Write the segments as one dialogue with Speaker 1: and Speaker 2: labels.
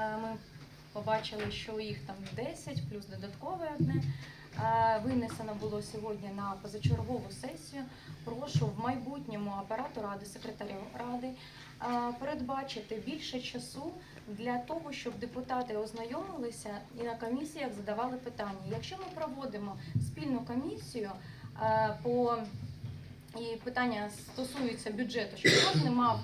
Speaker 1: Е, Ми побачили, що їх там 10, плюс додаткове одне. Винесено було сьогодні на позачергову сесію. Прошу в майбутньому апарату ради, секретарю ради передбачити більше часу для того, щоб депутати ознайомилися і на комісіях задавали питання. Якщо ми проводимо спільну комісію по і питання стосуються бюджету, щоб кожен мав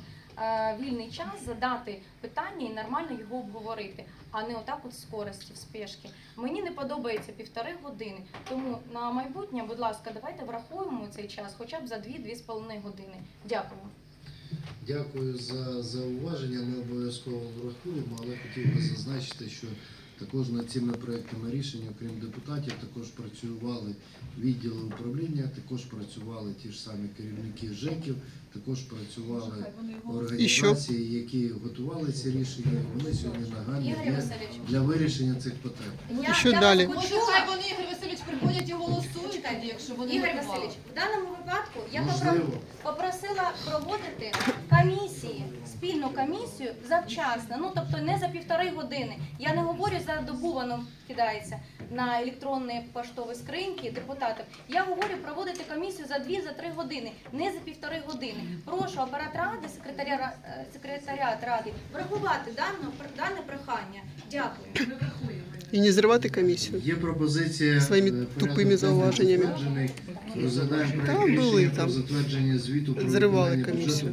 Speaker 1: вільний час задати питання і нормально його обговорити, а не отак от скорості, в спешки. Мені не подобається півтори години. Тому на майбутнє, будь ласка, давайте врахуємо цей час хоча б за 2-2,5 години. Дякую.
Speaker 2: Дякую за зауваження. Ми обов'язково врахуємо, але хотів би зазначити, що також над цими проектами рішення, окрім депутатів, також працювали відділи управління, також працювали ті ж самі керівники ЖЕКів, також працювали організації, які готували ці рішення. Вони сьогодні нагальні для, для вирішення цих питань.
Speaker 1: я,
Speaker 3: І що
Speaker 1: я
Speaker 3: далі?
Speaker 4: Може,
Speaker 1: почула.
Speaker 4: хай вони, Ігор Васильович, приходять і голосують тоді, якщо вони
Speaker 1: Ігор. Васильович, в даному випадку я
Speaker 2: Можливо.
Speaker 1: попросила проводити комісію завчасно, ну тобто не за півтори години. Я не говорю за добу воно кидається на електронні поштові скриньки депутатів. Я говорю проводити комісію за дві за три години, не за півтори години. Прошу апарат ради, секретаря е, секретаріат ради врахувати дане, дане прохання. Дякую.
Speaker 3: І не зривати комісію.
Speaker 2: Є пропозиція
Speaker 3: Своїми
Speaker 2: е,
Speaker 3: тупими зауваженнями.
Speaker 2: затверджений. Розглядаємо
Speaker 3: Та
Speaker 2: проект
Speaker 3: були там.
Speaker 2: про затвердження звіту про
Speaker 3: Зривали комісію.